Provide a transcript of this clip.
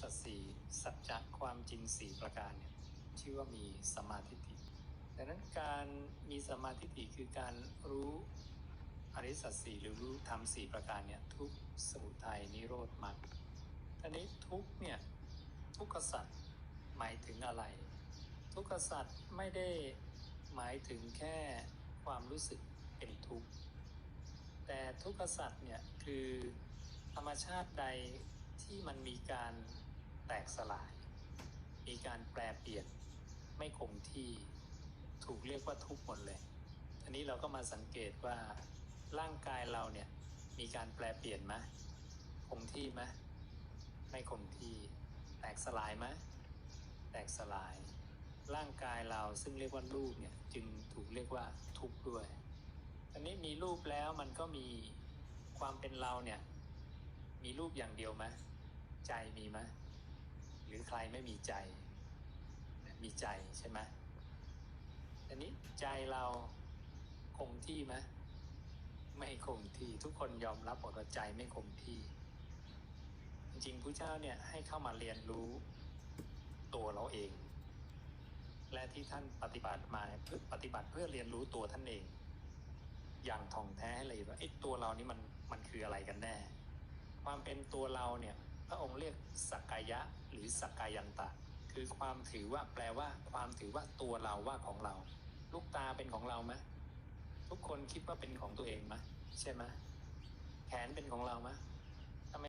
สัจสี่สัจจะความจริงสี่ประการเนี่ยชื่อว่ามีสมาธิฏฐิดังนั้นการมีสมาธิฏฐิคือการรู้อริสัจสี่หรือรู้ธรรมสี่ประการเนี่ยทุกสมุทัยนิโรธมรรคทีนี้ทุกเนี่ยทุกขสัจหมายถึงอะไร ทุกขสัจไม่ได้หมายถึงแค่ความรู้สึกเป็นทุกข์แต่ทุกขสัจเนี่ยคือธรรมชาติใดที่มันมีการ แตกสลาย มีการแปรเปลี่ยนไม่คงที่ถูกเรียกว่าทุกข์หมดเลยอันนี้เราก็มาสังเกตว่าร่างกายเราเนี่ยมีการแปรเปลี่ยนไหมคงที่ไหมไม่คงที่แตกสลายไหมแตกสลาย ร่างกายเราซึ่งเรียกว่ารูปเนี่ยจึงถูกเรียกว่าทุกข์ด้วยอันนี้มีรูปแล้วมันก็มีความเป็นเราเนี่ยมีรูปอย่างเดียวไหมใจมีไหม หรือใครไม่มีใจ มีใจใช่ไหมอันนี้ใจเราคงที่ไหมไม่คงที่ทุกคนยอมรับหมดว่าใจไม่คงที่ จริงๆพระเจ้าเนี่ยให้เข้ามาเรียนรู้ตัวเราเอง และที่ท่านปฏิบัติมาเพื่อปฏิบัติเพื่อเรียนรู้ตัวท่านเอง อย่างท่องแท้ให้เลยว่าไอ้ตัวเรานี่มันมันคืออะไรกันแน่ ความเป็นตัวเราเนี่ย พระองค์เรียกสักกายะหรือสักกายันตะ คือความถือว่าแปลว่า ความถือว่าตัวเราว่าของเรา ลูกตาเป็นของเราไหมทุกคนคิดว่าเป็นของตัวเองไหมใช่ไหมแขนเป็นของเราไหมทำไม